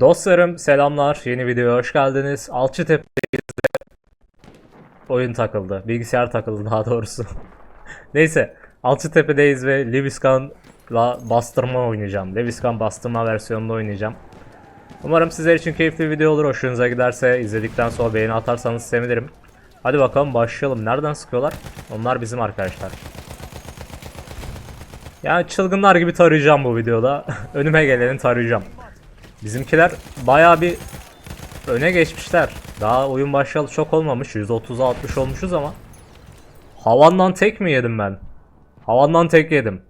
Dostlarım selamlar. Yeni videoya hoş geldiniz. Alçıtepe'deyiz ve oyun takıldı. Bilgisayar takıldı daha doğrusu. Neyse. Alçıtepe'deyiz ve Leviskan'la bastırma oynayacağım. Leviskan bastırma versiyonunda oynayacağım. Umarım sizler için keyifli bir video olur. Hoşunuza giderse izledikten sonra beğeni atarsanız sevinirim. Hadi bakalım başlayalım. Nereden sıkıyorlar? Onlar bizim arkadaşlar. Yani çılgınlar gibi tarayacağım bu videoda. Önüme geleni tarayacağım. Bizimkiler bayağı bir öne geçmişler. Daha oyun başlayalı çok olmamış. 130'a 60 olmuşuz ama. Havandan tek mi yedim ben? Havandan tek yedim.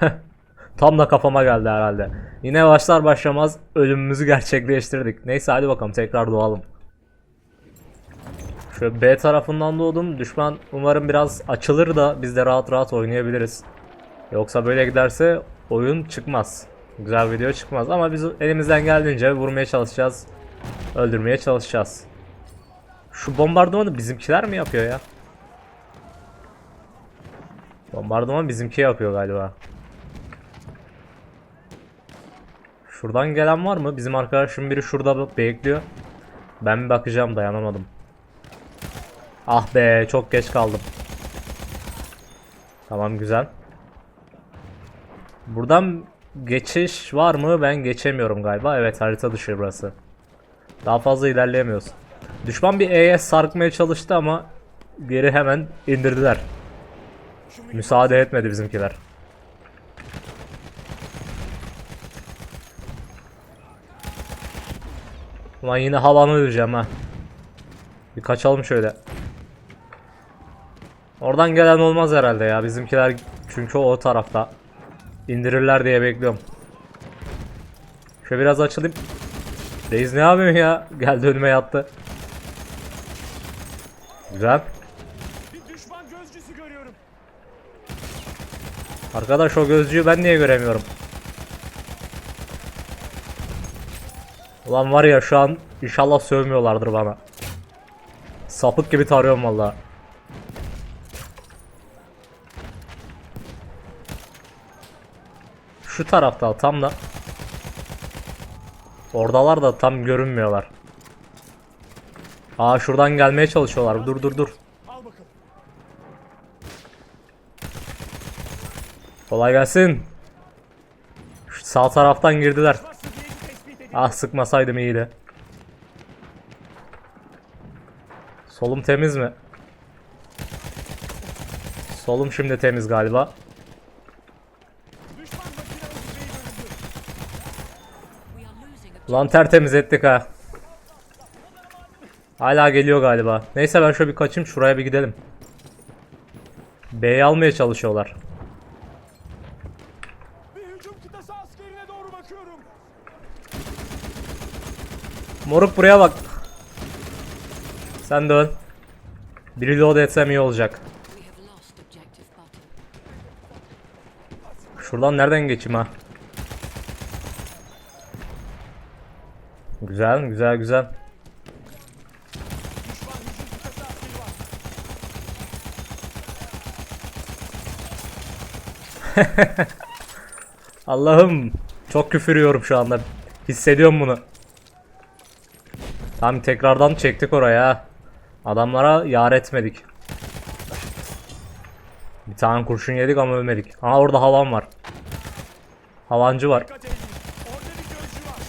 Tam da kafama geldi herhalde. Yine başlar başlamaz ölümümüzü gerçekleştirdik. Neyse hadi bakalım tekrar doğalım. Şöyle B tarafından doğdum. Düşman umarım biraz açılır da biz de rahat rahat oynayabiliriz. Yoksa böyle giderse oyun çıkmaz. Güzel video çıkmaz ama biz elimizden geldiğince vurmaya çalışacağız. Öldürmeye çalışacağız. Şu bombardımanı bizimkiler mi yapıyor ya? Bombardıman bizimki yapıyor galiba. Şuradan gelen var mı? Bizim arkadaşım biri şurada bekliyor. Ben bir bakacağım dayanamadım. Ah be çok geç kaldım. Tamam güzel. Buradan geçiş var mı? Ben geçemiyorum galiba. Evet harita dışı burası. Daha fazla ilerleyemiyoruz. Düşman bir E'ye sarkmaya çalıştı ama geri hemen indirdiler. Müsaade etmedi bizimkiler. Ulan yine havanı öleceğim ha. Bir kaçalım şöyle. Oradan gelen olmaz herhalde ya. Bizimkiler çünkü o tarafta. İndirirler diye bekliyorum. Şöyle biraz açılayım. Reis ne yapıyorsun ya? Geldi önüme yattı. Güzel. Arkadaş o gözcüyü ben niye göremiyorum? Ulan var ya şu an inşallah sövmüyorlardır bana. Sapık gibi tarıyorum valla. Şu tarafta tam da. Oradalar da tam görünmüyorlar. Aa şuradan gelmeye çalışıyorlar. Dur dur dur. Kolay gelsin. Şu sağ taraftan girdiler. Ah sıkmasaydım iyiydi. Solum temiz mi? Solum şimdi temiz galiba. Are losing a Lan tertemiz ettik ha. Hala geliyor galiba. Neyse ben şöyle bir kaçayım şuraya bir gidelim. B'yi almaya çalışıyorlar. Bir hücum kıtası askerine doğru bakıyorum. Moruk buraya bak. Sen de öl. Bir reload etsem iyi olacak. Şuradan nereden geçeyim ha? Güzel, güzel, güzel. Allah'ım çok küfür yiyorum şu anda. Hissediyorum bunu. Tam tekrardan çektik oraya. Adamlara yar etmedik. Bir tane kurşun yedik ama ölmedik. Aa orada havan var. Havancı var. Dikkat edin. Orada bir gözcü var.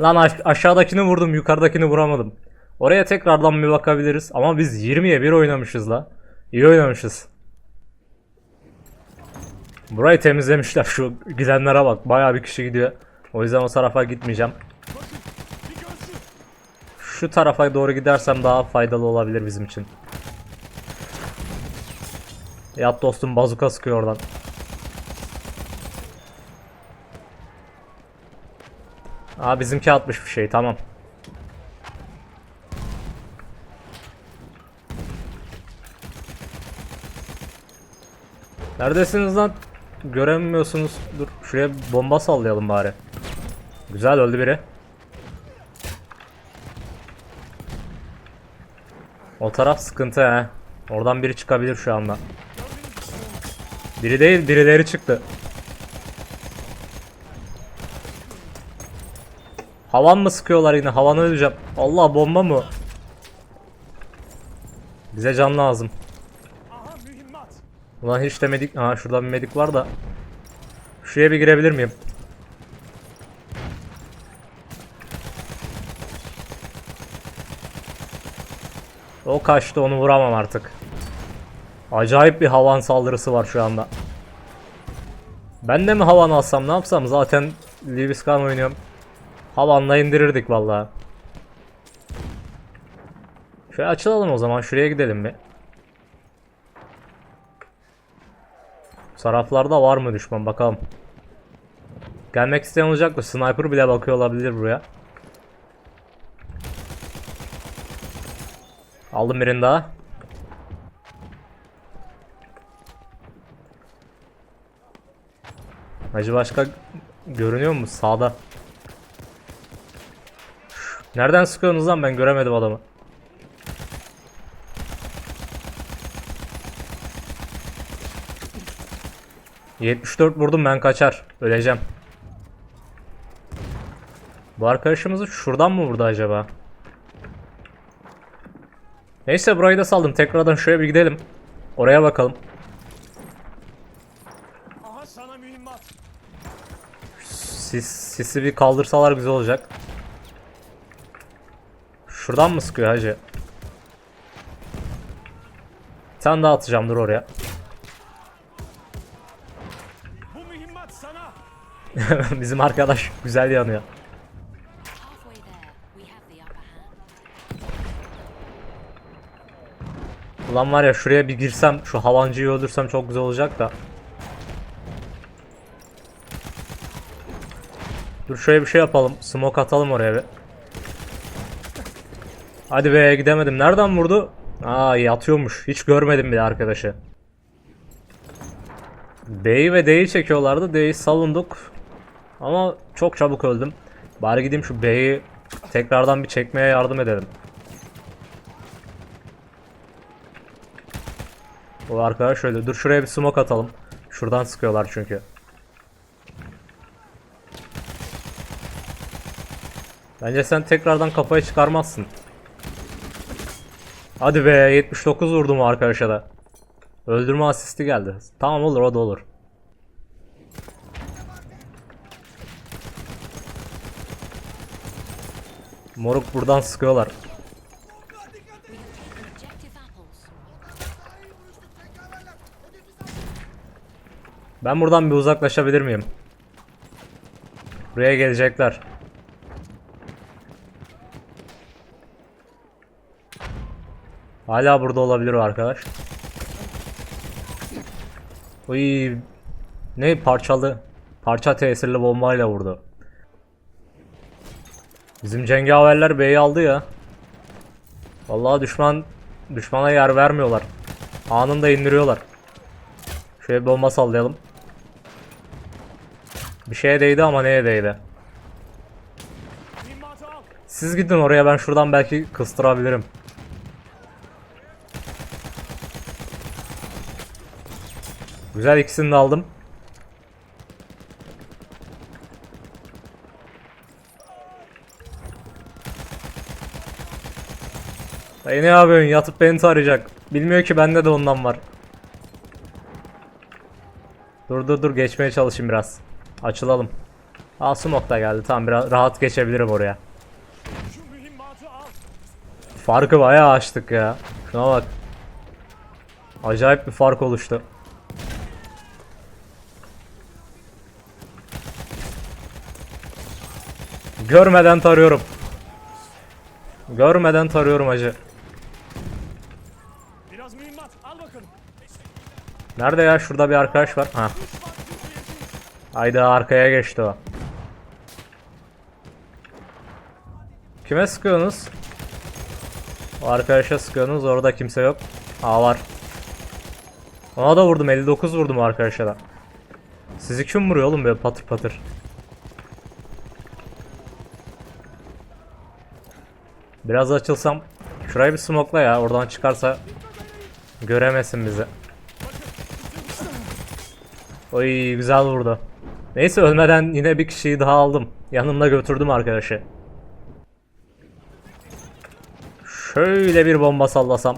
Lan aş- aşağıdakini vurdum, yukarıdakini vuramadım. Oraya tekrardan bir bakabiliriz. Ama biz 20'ye 1 oynamışız la. İyi oynamışız. Burayı temizlemişler şu gidenlere bak. Bayağı bir kişi gidiyor. O yüzden o tarafa gitmeyeceğim. Şu tarafa doğru gidersem daha faydalı olabilir bizim için. Yat dostum bazuka sıkıyor oradan. Aa bizimki atmış bir şey tamam. Neredesiniz lan? Göremiyorsunuz. Dur şuraya bomba sallayalım bari. Güzel öldü biri. O taraf sıkıntı he. Oradan biri çıkabilir şu anda. Biri değil birileri çıktı. Havan mı sıkıyorlar yine? Havanı öleceğim. Allah bomba mı? Bize can lazım. Ulan hiç de medik... Aha şurada bir medik var da. Şuraya bir girebilir miyim? O kaçtı onu vuramam artık. Acayip bir havan saldırısı var şu anda. Ben de mi havan alsam ne yapsam zaten Liviskan oynuyorum. Havanla indirirdik vallahi. Şöyle açılalım o zaman şuraya gidelim bir. Taraflarda var mı düşman bakalım. Gelmek isteyen olacak mı? Sniper bile bakıyor olabilir buraya. Aldım birini daha. Hacı başka görünüyor mu? Sağda. Nereden sıkıyorsunuz lan ben göremedim adamı. ...74 vurdum ben kaçar. Öleceğim. Bu arkadaşımızı şuradan mı vurdu acaba? Neyse burayı da saldım. Tekrardan şöyle bir gidelim. Oraya bakalım. Aha sana mühimmat. Sis, sisi bir kaldırsalar güzel olacak. Şuradan mı sıkıyor hacı? Bir tane daha atacağım dur oraya. Bu mühimmat sana. Bizim arkadaş güzel yanıyor. Ulan var ya şuraya bir girsem şu havancıyı öldürsem çok güzel olacak da. Dur şöyle bir şey yapalım. Smoke atalım oraya bir. Hadi be gidemedim. Nereden vurdu? Aa yatıyormuş. Hiç görmedim bile arkadaşı. B'yi ve D'yi çekiyorlardı. D'yi savunduk. Ama çok çabuk öldüm. Bari gideyim şu B'yi tekrardan bir çekmeye yardım edelim. O arkadaş şöyle. Dur şuraya bir smoke atalım. Şuradan sıkıyorlar çünkü. Bence sen tekrardan kafayı çıkarmazsın. Hadi be 79 vurdum arkadaşa da. Öldürme asisti geldi. Tamam olur o da olur. Moruk buradan sıkıyorlar. Ben buradan bir uzaklaşabilir miyim? Buraya gelecekler. Hala burada olabilir o arkadaş. Uy, ne parçalı? Parça tesirli bombayla vurdu. Bizim cengaverler B'yi aldı ya. Vallahi düşman düşmana yer vermiyorlar. Anında indiriyorlar. Şöyle bir bomba sallayalım. Bir şeye değdi ama neye değdi? Siz gidin oraya ben şuradan belki kıstırabilirim. Güzel ikisini de aldım. Dayı ne yapıyorsun? Yatıp beni tarayacak. Bilmiyor ki bende de ondan var. Dur dur dur geçmeye çalışayım biraz. Açılalım. Aa smoke da geldi. Tamam biraz rahat geçebilirim oraya. Farkı bayağı açtık ya. Şuna bak. Acayip bir fark oluştu. Görmeden tarıyorum. Görmeden tarıyorum acı. Biraz mühimmat al bakalım. Nerede ya? Şurada bir arkadaş var. Ha. Haydi arkaya geçti o. Kime sıkıyorsunuz? O arkadaşa sıkıyorsunuz. Orada kimse yok. Aa var. Ona da vurdum. 59 vurdum arkadaşa da. Sizi kim vuruyor oğlum böyle patır patır? Biraz açılsam şurayı bir smokla ya. Oradan çıkarsa göremesin bizi. Oy güzel vurdu. Neyse ölmeden yine bir kişiyi daha aldım. Yanımda götürdüm arkadaşı. Şöyle bir bomba sallasam.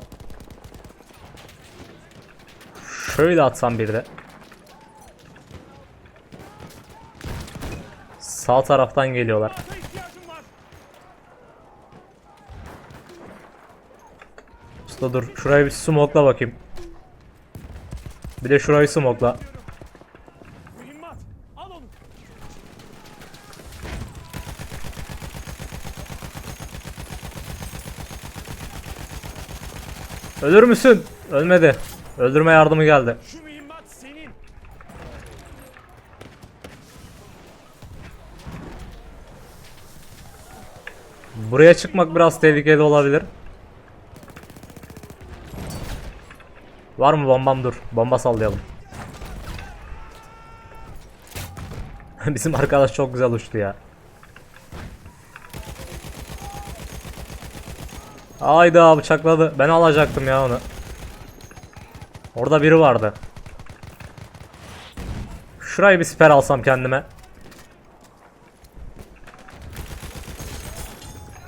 Şöyle atsam bir de. Sağ taraftan geliyorlar. Usta dur. Şurayı bir smokla bakayım. Bir de şurayı smokla. Ölür müsün? Ölmedi. Öldürme yardımı geldi. Buraya çıkmak biraz tehlikeli olabilir. Var mı bombam dur. Bomba sallayalım. Bizim arkadaş çok güzel uçtu ya. Hayda bıçakladı. Ben alacaktım ya onu. Orada biri vardı. Şurayı bir siper alsam kendime.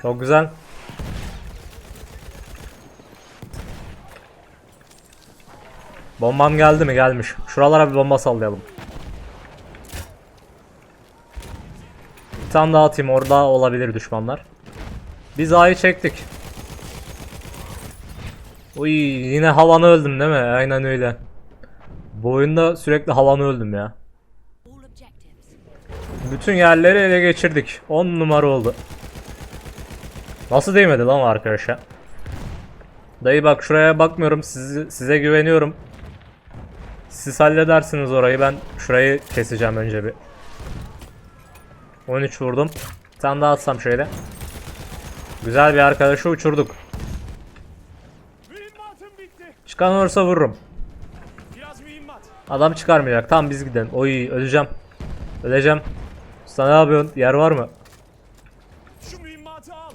Çok güzel. Bombam geldi mi? Gelmiş. Şuralara bir bomba sallayalım. Bir tane daha atayım. Orada olabilir düşmanlar. Biz A'yı çektik. Uy yine havanı öldüm değil mi? Aynen öyle. Bu oyunda sürekli havanı öldüm ya. Bütün yerleri ele geçirdik. 10 numara oldu. Nasıl değmedi lan arkadaşa? Dayı bak şuraya bakmıyorum. Sizi, size güveniyorum. Siz halledersiniz orayı. Ben şurayı keseceğim önce bir. 13 vurdum. Bir tane daha atsam şöyle. Güzel bir arkadaşı uçurduk. Çıkan olursa vururum. Adam çıkarmayacak. Tamam biz gidelim. Oy öleceğim. Öleceğim. Usta ne yapıyorsun? Yer var mı? Şu mühimmatı al.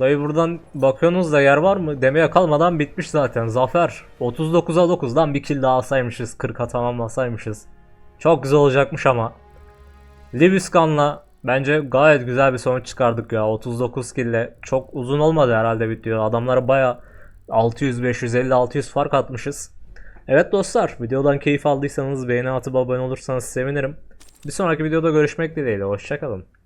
Dayı buradan bakıyorsunuz da yer var mı? Demeye kalmadan bitmiş zaten. Zafer. 39'a 9'dan bir kill daha alsaymışız. 40'a tamamlasaymışız. Çok güzel olacakmış ama. Liviskan'la bence gayet güzel bir sonuç çıkardık ya. 39 kill'le. Çok uzun olmadı herhalde video. Adamlara baya 600, 550, 600 fark atmışız. Evet dostlar videodan keyif aldıysanız beğeni atıp abone olursanız sevinirim. Bir sonraki videoda görüşmek dileğiyle. Hoşçakalın.